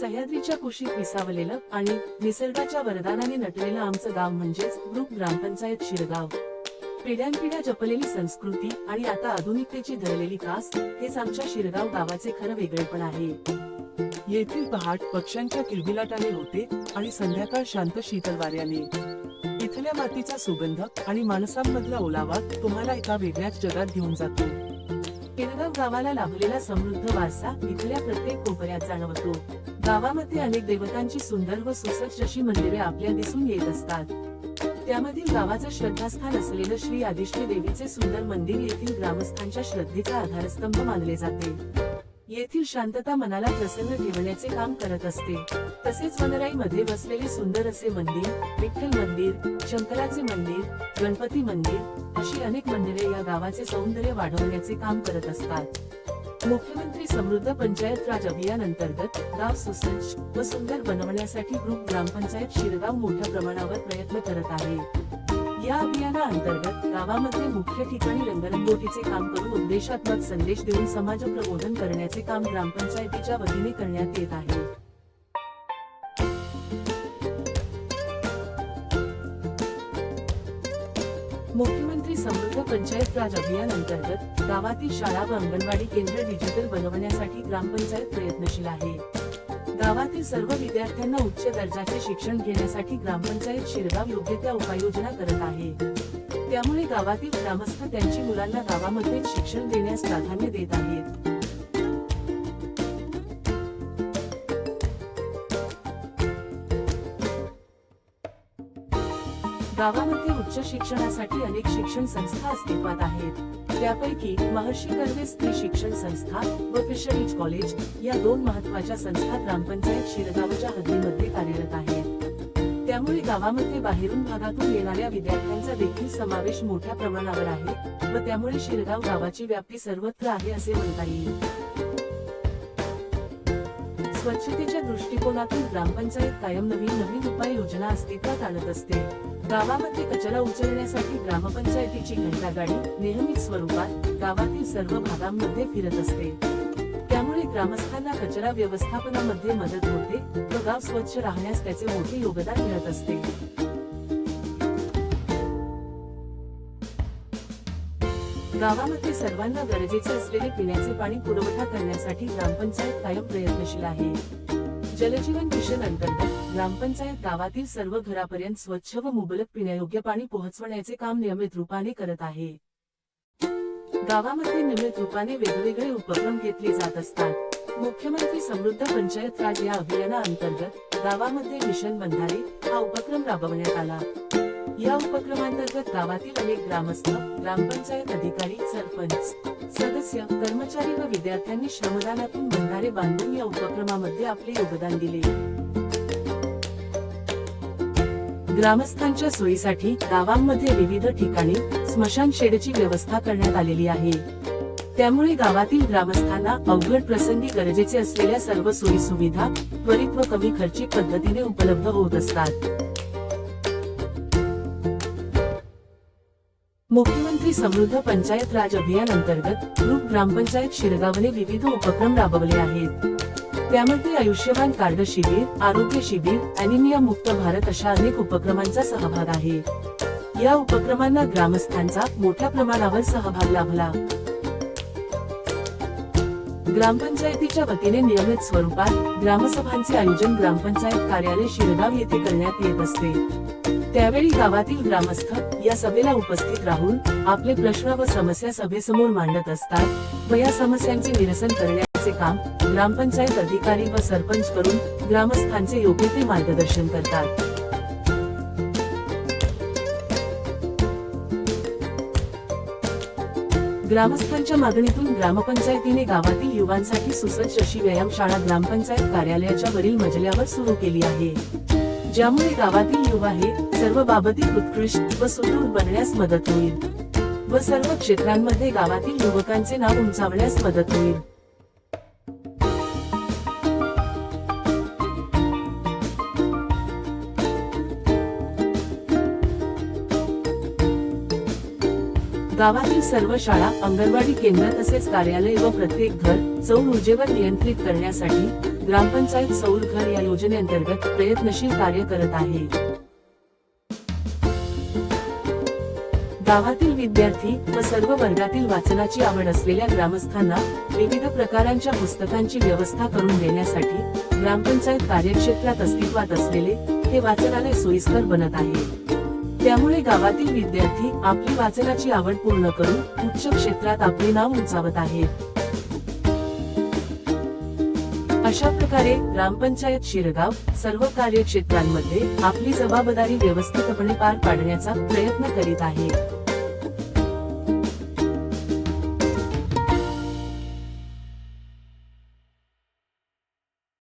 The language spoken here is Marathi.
सह्याद्रीच्या कुशीत विसावलेलं आणि निसर्गाच्या वरदानाने नटलेलं आमचं गाव म्हणजेच ग्रुप ग्रामपंचायत शिरगाव. पिढ्यानपिढ्या जपलेली संस्कृती आणि आता आधुनिकतेची धरलेली कास हेच आमच्या शिरगाव गावाचे खरं वेगळेपण आहे. येथील पहाट पक्ष्यांच्या किलबिलाटाने होते आणि संध्याकाळ शांत शीतल वाऱ्याने इथल्या मातीचा सुगंध आणि माणसांमधला ओलावा तुम्हाला एका वेगळ्याच जगात घेऊन जातो. शिरगाव गावाला लाभलेला समृद्ध वारसा इथल्या प्रत्येक कोपऱ्यात जाणवतो. गावामध्ये अनेक देवतांची सुंदर व सुसज्ज अशी मंदिरे आपल्या दिसून येत असतात. त्यामधील गावाचं श्रद्धास्थान असलेलं श्री आदिष्टी देवीचे सुंदर मंदिर येथील ग्रामस्थांच्या श्रद्धेचा आधारस्तंभ मानले जाते. येथील शांतता मनाला प्रसन्न ठेवण्याचे काम करत असते. तसेच वनराईमध्ये बसलेले सुंदर असे मंदिर विठ्ठल मंदिर शंकराचे मंदिर गणपती मंदिर अशी अनेक मंदिरे या गावाचे सौंदर्य वाढवण्याचे काम करत असतात. मुख्यमंत्री समृद्ध पंचायत राज अभियान अंतर्गत गाव सुसज्ज व सुंदर बनवण्यासाठी ग्रुप ग्रामपंचायत शिरगाव मोठ्या प्रमाणावर प्रयत्न करत आहे. या अभियाना अंतर्गत गावामध्ये मुख्य ठिकाणी रंगरंगोटीचे काम करून उद्देशात्मक संदेश देऊन समाज प्रबोधन करण्याचे काम ग्रामपंचायतीच्या वतीने करण्यात येत आहे. मुख्यमंत्री समृद्ध पंचायत राज अभियान अंतर्गत गावातील शाळा व अंगणवाडी केंद्र डिजिटल बनवण्यासाठी ग्रामपंचायत प्रयत्नशील आहे. गावातील सर्व विद्यार्थ्यांना उच्च दर्जाचे शिक्षण घेण्यासाठी ग्रामपंचायत शिरगाव योग्य त्या उपाययोजना करत आहे. त्यामुळे गावातील ग्रामस्थ त्यांची मुलांना गावामध्ये शिक्षण देण्यास प्राधान्य देत आहेत. गावामध्ये उच्च शिक्षणासाठी अनेक शिक्षण संस्था अस्तित्वात आहेत. त्यापैकी महर्षी कर्वे स्त्री शिक्षण संस्था व फिशरीज कॉलेज या दोन महत्त्वाच्या संस्था ग्रामपंचायत शिरगावच्या हद्दीमध्ये कार्यरत आहेत. त्यामुळे गावामध्ये बाहेरून भागातून येणाऱ्या विद्यार्थ्यांचा देखील समावेश मोठ्या प्रमाणावर आहे व त्यामुळे शिरगाव गावाची व्याप्ती सर्वत्र आहे असे म्हणता येईल. स्वच्छतेच्या दृष्टिकोनातून ग्रामपंचायत कायम नवीन नवीन उपाय योजना अस्तित्वात आणत असते. गावामध्ये कचरा उचलण्यासाठी ग्रामपंचायतीची घंटागाडी नियमित स्वरूपात गावातील सर्व भागांमध्ये फिरत असते. त्यामुळे ग्रामस्थांना कचरा व्यवस्थापनामध्ये मदत होते व गाव स्वच्छ राहण्यास त्याचे मोठे योगदान मिळत असते. गावामध्ये सर्वांना गरजेचे असलेले पिण्याचे पाणी पुरवठा करण्यासाठी ग्रामपंचायत कायम प्रयत्नशील आहे. जलजीवन मिशन अंतर्गत ग्रामपंचायत गावातील सर्व घरापर्यंत स्वच्छ व मुबलक पिण्यायोग्य पाणी पोहोचवण्याचे काम नियमित रूपाने करत आहे. गावामध्ये नियमित रूपाने वेगवेगळे उपक्रम घेतले जात असतात. मुख्यमंत्री समृद्ध पंचायत राज या अभियाना अंतर्गत गावामध्ये मिशन बंधारे हा उपक्रम राबवण्यात आला. या उपक्रमांतर्गत गावातील अनेक ग्रामस्थ ग्रामपंचायत अधिकारी सरपंच सदस्य कर्मचारी व विद्यार्थ्यांनी श्रमदानातून बंधारे बांधून या उपक्रमामध्ये आपले योगदान दिले. ग्रामस्थांच्या सोयीसाठी गावांमध्ये विविध ठिकाणी स्मशान शेडची व्यवस्था करण्यात आलेली आहे. त्यामुळे गावातील ग्रामस्थांना अवघड प्रसंगी गरजेचे असलेल्या सर्व सोयी सुविधा त्वरित व कमी खर्चिक पद्धतीने उपलब्ध होत असतात. मुख्यमंत्री समृद्ध पंचायत राज अभियान अंतर्गत ग्रुप ग्रामपंचायत शिरगावने विविध उपक्रम राबवले आहेत. त्यामध्ये आयुष्यमान कार्ड शिबिर आरोग्य शिबिर अनिमिया मुक्त भारत अशा अनेक उपक्रमांचा सहभाग आहे. या उपक्रमांना ग्रामस्थांचा मोठ्या प्रमाणावर सहभाग लाभला. ग्रामपंचायतीच्या वतीने नियमित स्वरूपात ग्रामसभांचे आयोजन ग्रामपंचायत कार्यालय शिरगाव येथे करण्यात येत असते. त्यावेळी गावातील ग्रामस्थ या सभेला उपस्थित राहून आपले प्रश्न व समस्या सभेसमोर मांडत असतात व या समस्यांचे निरसन करण्याचे काम ग्रामपंचायत अधिकारी व सरपंच करून ग्रामस्थांचे योग्य ते मार्गदर्शन करतात. ग्रामस्थांच्या मागणीतून ग्रामपंचायतीने गावातील युवांसाठी सुसज्ज अशी व्यायामशाळा ग्रामपंचायत कार्यालयाच्या वरील मजल्यावर सुरू केली आहे. ज्यामुळे गावातील युवा हे सर्व बाबतीत उत्कृष्ट व सुदृढ बनण्यास मदत होईल व सर्व क्षेत्रांमध्ये गावातील युवकांचे नाव उंचावण्यास मदत होईल. गावातील सर्व शाळा अंगणवाडी केंद्र तसेच कार्यालय व प्रत्येक घर सौर ऊर्जेवर नियंत्रित करण्यासाठी ग्रामपंचायत सौर घर या योजनेअंतर्गत प्रयत्नशील कार्य करत आहे. गावातील विद्यार्थी व सर्व वर्गातील वाचनाची आवड असलेल्या ग्रामस्थांना विविध प्रकारांच्या पुस्तकांची व्यवस्था करून देण्यासाठी ग्रामपंचायत कार्यक्षेत्रात अस्तित्वात असलेले हे वाचनालय सोयीस्कर बनत आहे. त्यामुळे गावातील विद्यार्थी आपली वाचनाची आवड पूर्ण करून उच्च क्षेत्रात आपले नाव उंचावत आहेत. अशा प्रकारे ग्रामपंचायत शिरगाव सर्व कार्यक्षेत्रांमध्ये आपली जबाबदारी व्यवस्थितपणे पार पाडण्याचा प्रयत्न करीत आहे.